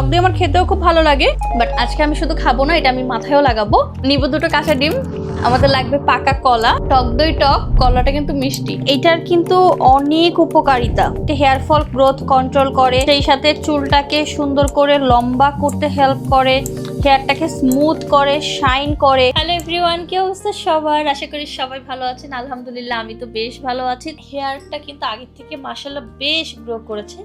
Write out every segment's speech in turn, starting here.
টক দিয়ে আমার খেতেও খুব ভালো লাগে বাট আজকে আমি শুধু খাব না, এটা আমি মাথায়ও লাগাবো। নিব দুটো কাঁচা ডিম, আমাদের লাগবে পাকা কলা, টক দই টক, কলাটা কিন্তু মিষ্টি। এটার কিন্তু অনেক উপকারিতা। হেয়ার ফল গ্রোথ কন্ট্রোল করে, সেই সাথে চুলটাকে সুন্দর করে লম্বা করতে হেল্প করে। হেয়ারটাকে স্মুথ করে শাইন করে। হ্যালো এভরিওয়ান কি অবস্থা সবার? আশা করি সবাই ভালো আছেন। আলহামদুলিল্লাহ, আমি তো বেশ ভালো আছি। হেয়ারটা কিন্তু আগের থেকে মাসাল্লাহ বেশ গ্রো করেছে।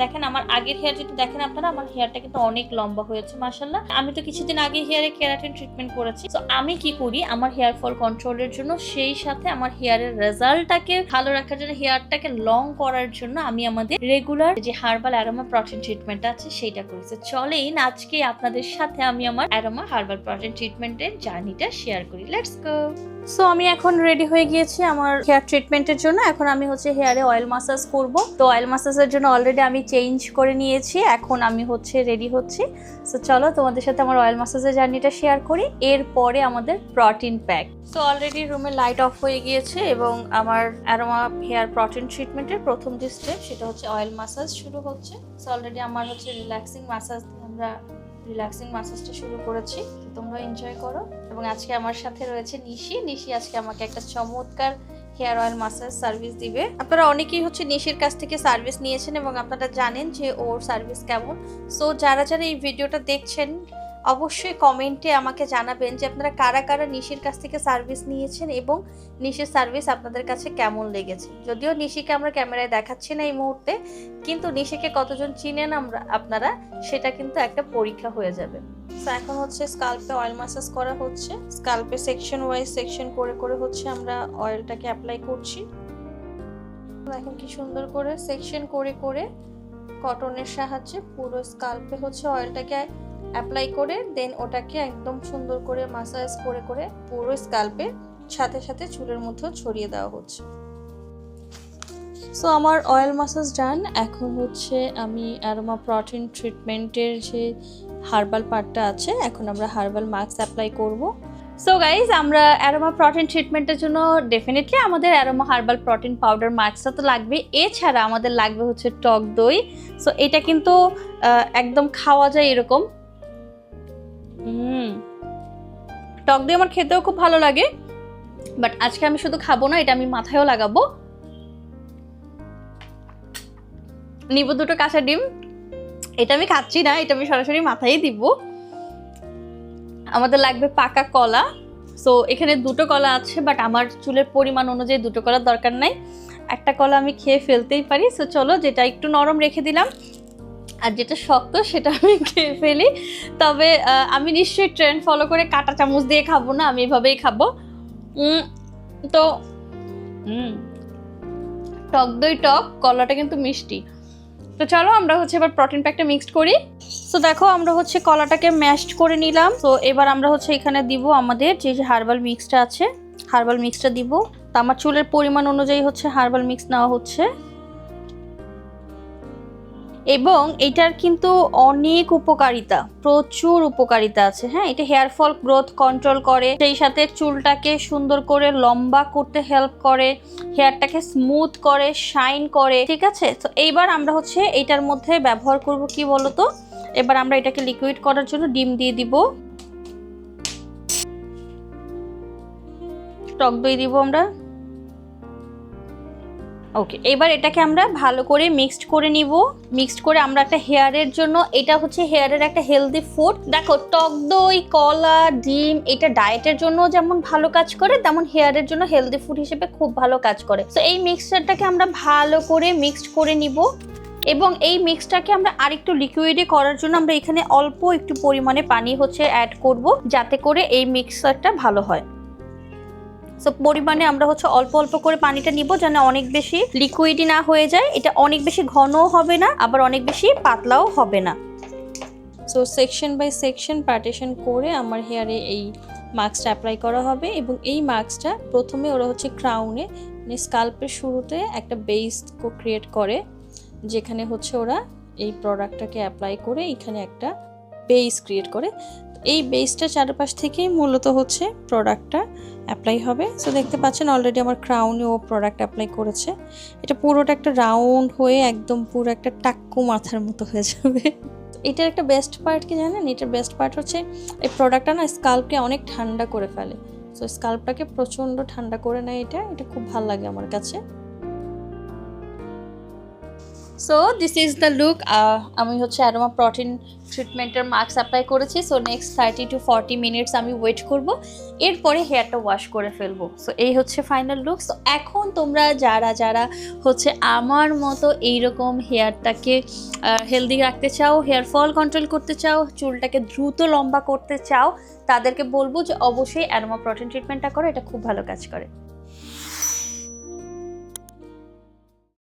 দেখেন, আমার আগের হেয়ার যদি দেখেন আপনারা, আমার হেয়ারটা কিন্তু অনেক লম্বা হয়েছে মাসাল্লাহ আমি তো কিছুদিন আগে হেয়ারে কেরাটিন ট্রিটমেন্ট করেছি। তো আমি কি করি, আমার হেয়ার ফল কন্ট্রোলের জন্য, সেই সাথে আমার হেয়ারের রেজাল্টটাকে ভালো রাখার জন্য হেয়ারটাকে লং করার জন্য, আমি আমাদের রেগুলার যে হার্বাল অ্যারোমা প্রোটিন ট্রিটমেন্ট আছে, সেইটা করেছি চলেন আজকে আপনাদের সাথে আমি আমার অ্যারোমা হার্বাল প্রোটিন ট্রিটমেন্টের জার্নিটা শেয়ার করি। লেটস গো সো আমি এখন রেডি হয়ে গিয়েছি আমার হেয়ার ট্রিটমেন্টের জন্য। এখন আমি হচ্ছে হেয়ারে অয়েল মাসাজ করব। তো অয়েল মাসাজের জন্য অলরেডি আমি চেঞ্জ করে নিয়েছি। এখন আমি হচ্ছে রেডি হচ্ছি। সো চলো তোমাদের সাথে আমার অয়েল মাসাজের জার্নিটা শেয়ার করি। এরপরে আমাদের প্রোটিন প্যাক সো অলরেডি রুমে লাইট অফ হয়ে গিয়েছে এবং আমার অ্যারোমা হেয়ার প্রোটিন ট্রিটমেন্টের প্রথম যে স্টেপ সেটা হচ্ছে অয়েল মাসাজ শুরু হচ্ছে। সো অলরেডি আমার হচ্ছে রিল্যাক্সিং মাসাজ আমরা রিল্যাক্সিং মাসাজটা শুরু করেছি তোমরা এনজয় করো। এবং আজকে আমার সাথে রয়েছে নিশি। নিশি আজকে আমাকে একটা চমৎকার হেয়ার অয়েল মাসাজ সার্ভিস দিবে। আপনারা অনেকেই হচ্ছে নিশির কাছ থেকে সার্ভিস নিয়েছেন এবং আপনারা জানেন যে ওর সার্ভিস কেমন। সো যারা যারা এই ভিডিওটা দেখছেন অবশ্যই কমেন্টে আমাকে জানাবেন যে আপনারা কারা কারা নিশির কাছ থেকে সার্ভিস নিয়েছেন এবং নিশির সার্ভিস আপনাদের কাছে কেমন লেগেছে। যদিও নিশিকে আমরা ক্যামেরায় দেখাচ্ছি না এই মুহূর্তে, কিন্তু নিশিকে কতজন চিনেন আমরা, আপনারা, সেটা কিন্তু একটা পরীক্ষা হয়ে যাবে। তো এখন হচ্ছে স্কাল্পে অয়েল মাসাজ করা হচ্ছে। স্কাল্পে সেকশন ওয়াইজ সেকশন করে করে হচ্ছে আমরা অয়েলটাকে অ্যাপ্লাই করছি। এখন কি সুন্দর করে সেকশন করে করে কটনের সাহায্যে পুরো স্কাল্পে হচ্ছে অয়েলটাকে অ্যাপ্লাই করে দেন ওটাকে একদম সুন্দর করে মাসাজ করে করে পুরো স্কাল্পে সাথে সাথে চুলের মধ্যেও ছড়িয়ে দেওয়া হচ্ছে। সো আমার অয়েল মাসাজ ডান এখন হচ্ছে আমি অ্যারোমা প্রোটিন ট্রিটমেন্টের যে হার্বাল পার্টটা আছে, এখন আমরা হার্বাল মাস্ক অ্যাপ্লাই করব। সো গাইজ আমরা অ্যারোমা প্রোটিন ট্রিটমেন্টের জন্য ডেফিনেটলি আমাদের অ্যারোমা হার্বাল প্রোটিন পাউডার মাস্কটা তো লাগবে। এছাড়া আমাদের লাগবে হচ্ছে টক দই। সো এটা কিন্তু একদম খাওয়া যায় এরকম। হুম। টক দই আমার খেতেও খুব ভালো লাগে বাট আজকে আমি শুধু খাব না, এটা আমি মাথায়ও লাগাবো। নিব দুটো কাঁচা ডিম, এটা আমি খাচ্ছি না, এটা আমি সরাসরি মাথায় দিব। আমাদের লাগবে পাকা কলা সো এখানে দুটো কলা আছে বাট আমার চুলের পরিমাণ অনুযায়ী দুটো কলার দরকার নাই। একটা কলা আমি খেয়ে ফেলতেই পারি সো চলো যেটা একটু নরম রেখে দিলাম আর যেটা শক্ত, সেটা আমি খেয়ে ফেলি। তবে আমি নিশ্চয়ই ট্রেন্ড ফলো করে কাঁটা চামচ দিয়ে খাব না, আমি এভাবেই খাব। তো টক দই টক, কলাটা কিন্তু মিষ্টি। তো চলো আমরা হচ্ছে এবার প্রোটিন প্যাকটা মিক্সড করি। তো দেখো, আমরা হচ্ছে কলাটাকে ম্যাশড করে নিলাম। তো এবার আমরা হচ্ছে এখানে দিব আমাদের যে হার্বাল মিক্সটা আছে হার্বাল মিক্সটা দিব। তো আমার চুলের পরিমাণ অনুযায়ী হচ্ছে হার্বাল মিক্স নেওয়া হচ্ছে। এবং এটার কিন্তু অনেক উপকারিতা, প্রচুর উপকারিতা আছে। হ্যাঁ এটা হেয়ার ফল গ্রোথ কন্ট্রোল করে, সেই সাথে চুলটাকে সুন্দর করে লম্বা করতে হেল্প করে, হেয়ারটাকে স্মুথ করে, শাইন করে, ঠিক আছে? তো এইবার আমরা হচ্ছে এইটার মধ্যে ব্যবহার করব কি বলতো? এবার আমরা এটাকে লিকুইড করার জন্য ডিম দিয়ে দিব। টক দই দিব আমরা। ওকে এবার এটাকে আমরা ভালো করে মিক্সড করে নিব। মিক্সড করে আমরা একটা হেয়ারের জন্য, এটা হচ্ছে হেয়ারের একটা হেলদি ফুড দেখো, টক দই, কলা, ডিম, এটা ডায়েটের জন্য যেমন ভালো কাজ করে, তেমন হেয়ারের জন্য হেলদি ফুড হিসেবে খুব ভালো কাজ করে। তো এই মিক্সচারটাকে আমরা ভালো করে মিক্সড করে নিব। এবং এই মিক্সটাকে আমরা আরেকটু লিকুইডে করার জন্য আমরা এখানে অল্প একটু পরিমাণে পানি হচ্ছে অ্যাড করব, যাতে করে এই মিক্সারটা ভালো হয়। সো পরিমাণে আমরা হচ্ছে অল্প অল্প করে পানিটা নিব যেন অনেক বেশি লিকুইডই না হয়ে যায়। এটা অনেক বেশি ঘনও হবে না, আবার অনেক বেশি পাতলাও হবে না। So section by section partition করে আমার হেয়ারে এই মাস্কটা অ্যাপ্লাই করা হবে এবং এই মাস্কটা প্রথমে ওরা হচ্ছে ক্রাউনে মানে স্কাল্পের শুরুতে একটা বেস ক্রিয়েট করে, যেখানে হচ্ছে ওরা এই প্রোডাক্টটাকে অ্যাপ্লাই করে এখানে একটা বেস ক্রিয়েট করে। এই বেসটা চারপাশ থেকেই মূলত হচ্ছে প্রোডাক্টটা অ্যাপ্লাই হবে। সো দেখতে পাচ্ছেন অলরেডি আমার ক্রাউনে ও প্রোডাক্ট অ্যাপ্লাই করেছে। এটা পুরোটা একটা রাউন্ড হয়ে একদম পুরো একটা টাক্কু মাথার মতো হয়ে যাবে। এটার একটা বেস্ট পার্ট কি জানেন? এটার বেস্ট পার্ট হচ্ছে এই প্রোডাক্টটা না স্কাল্পকে অনেক ঠান্ডা করে ফেলে। সো স্কাল্পটাকে প্রচণ্ড ঠান্ডা করে নেয় এটা। এটা খুব ভালো লাগে আমার কাছে। So this is the look আমি হচ্ছে অ্যারোমা প্রোটিন ট্রিটমেন্টের মাস্ক অ্যাপ্লাই করেছি। So next thirty to forty minutes আমি ওয়েট করব। এরপরে হেয়ারটা ওয়াশ করে ফেলব। সো এই হচ্ছে ফাইনাল লুক সো এখন তোমরা যারা যারা হচ্ছে আমার মতো এইরকম হেয়ারটাকে হেলদি রাখতে চাও হেয়ার ফল কন্ট্রোল করতে চাও, চুলটাকে দ্রুত লম্বা করতে চাও, তাদেরকে বলব যে অবশ্যই অ্যারোমা প্রোটিন ট্রিটমেন্টটা করো। এটা খুব ভালো কাজ করে।